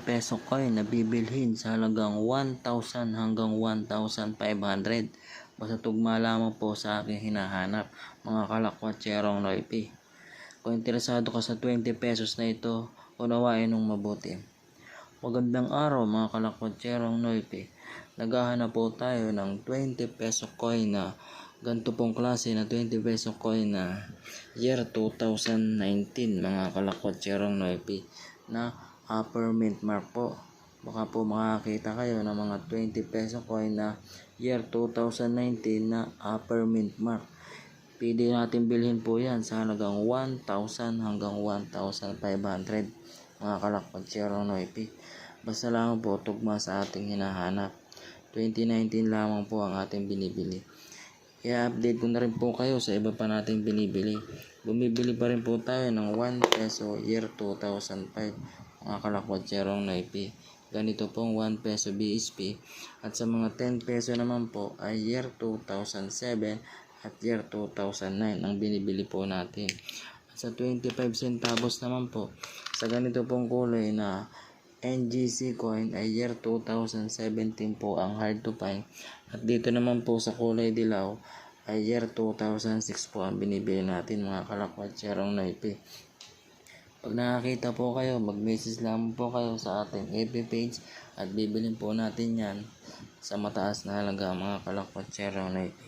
peso coin na bibilhin sa halagang 1,000 hanggang 1,500. Basta tugma lamang po sa aking hinahanap, mga kalakwatserong noipi. Kung interesado ka sa 20 pesos na ito, unawain nung mabuti. Magandang araw mga kalakwatserong noipi. Naghahanap po tayo ng 20 peso coin na ganito pong klase na 20 peso coin na year 2019 mga kalakwatserong noipi na upper mint mark po. Baka po makakita kayo ng mga 20 peso coin na year 2019 na upper mint mark. Pwede natin bilhin po yan sa halagang 1,000 hanggang 1,500 mga kalakpatsero noipi. Basta lang po tugma sa ating hinahanap. 2019 lamang po ang ating binibili. I-update ko na rin po kayo sa iba pa nating binibili. Bumibili pa rin po tayo ng 1 peso year 2005 mga kalakwatserong naipi. Ganito pong 1 peso BHP. At sa mga 10 peso naman po ay year 2007 at year 2009 ang binibili po natin. At sa 25 centavos naman po, sa ganito pong kulay na NGC coin ay year 2017 po ang hard to find. At dito naman po sa kulay dilaw ay year 2006 po ang binibili natin mga kalakwatserong naipi. Pag nakakita po kayo, mag-message lang po kayo sa ating FB page at bibilin po natin yan sa mataas na halaga mga kalakwatsero na ito.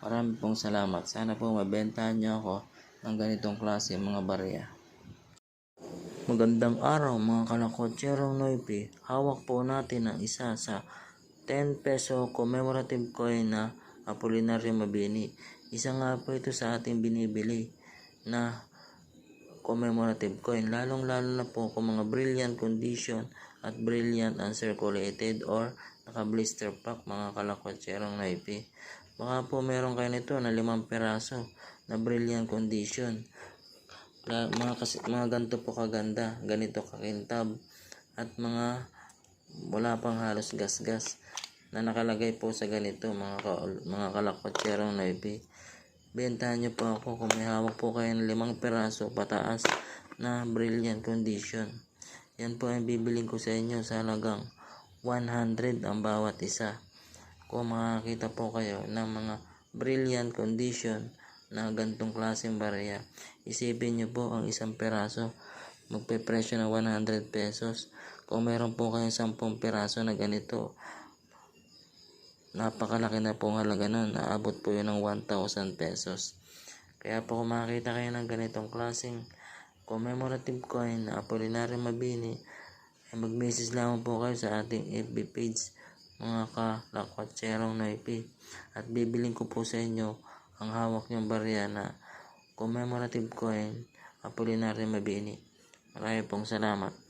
Marami pong salamat. Sana po mabentahan niyo ako ng ganitong klase mga barya. Magandang araw mga kalakwatsero noipi. Hawak po natin ang isa sa 10 peso commemorative coin na Apolinario Mabini. Isa nga po ito sa ating binibili na commemorative coin. Lalong lalo na po kung mga brilliant condition at brilliant uncirculated or naka-blister pack mga kalakwatserong naipi. Baka po meron kayo nito na limang peraso na brilliant condition. La, mga, kasi, mga ganito po kaganda, ganito kakintab at mga wala pang halos gas-gas na nakalagay po sa ganito mga, ka, mga kalakwatserong naipi. Bentahan niyo po ako kung may hawak po kayo ng limang peraso pataas na brilliant condition. Yan po ang bibiling ko sa inyo sa halagang 100 ang bawat isa. Kung makakita po kayo ng mga brilliant condition na gantong klaseng barya, isipin niyo po ang isang peraso magpe-presyo ng 100 pesos. Kung meron po kayong 10 peraso na ganito, napakalaki na po ang halaga nun. Naabot po yun ng 1,000 pesos. Kaya po kung makakita kayo ng ganitong klaseng commemorative coin na Apolinario Mabini, ay mag-message lamang po kayo sa ating FB page mga kalakwatserong naipi. At bibiling ko po sa inyo ang hawak niyong barya na commemorative coin Apolinario Mabini. Marami pong salamat.